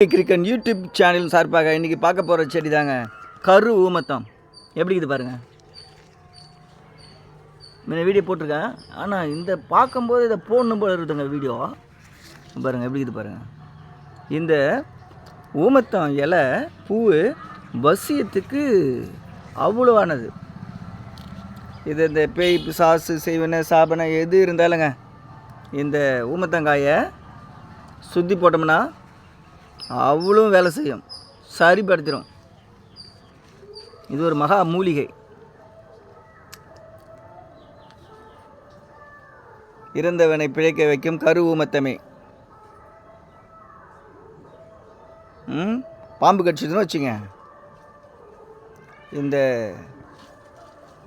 கிரிக்கன் YouTube channel சார்பாக இன்றைக்கி பார்க்க போகிற செடி தாங்க கரு ஊமத்தம். எப்படி இது பாருங்கள் முன்ன வீடியோ போட்டிருக்கேன். ஆனால் இந்த பார்க்கும்போது இதை போடணும் போல இருக்குதுங்க வீடியோ பாருங்கள் எப்படி இது பாருங்கள் இந்த ஊமத்தம் இலை பூ வசியத்துக்கு அவ்வளோவானது. இது இந்த பேய் சாசு செய்வன சாபனை எது இருந்தாலுங்க இந்த ஊமத்தங்காயை சுற்றி போட்டோம்னா அவ்வளோ வேலை செய்யும். சரிப்படுத்திடும் இது ஒரு மகா மூலிகை. இறந்தவனை பிழைக்க வைக்கும் கருவூமத்தமே பாம்பு கடிச்சதுன்னு வச்சுங்க. இந்த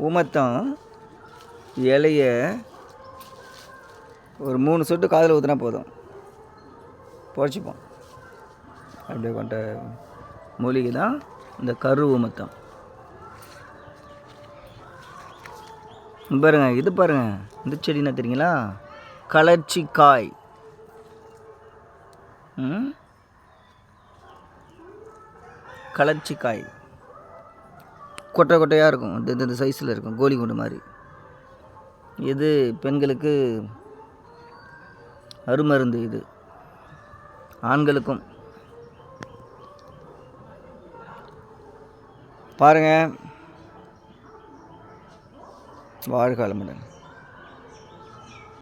ஊமத்தம் இலைய ஒரு மூணு சொட்டு காதில் ஊற்றினா போதும். புழைச்சிப்போம் அப்படியே கொண்ட மூலிகை தான் இந்த கருவு மொத்தம் பாருங்க இது பாருங்க இந்த செடி என்ன தெரியுங்களா? கலர்ச்சி காய் கலர்ச்சி காய் கொட்டை கொட்டையாக இருக்கும். இந்த இந்த- இந்த சைஸில் இருக்கும். கோலி குண்டு மாதிரி. இது பெண்களுக்கு அருமருந்து இது. ஆண்களுக்கும். பாருங்க. வாழ்க வளமுடன்.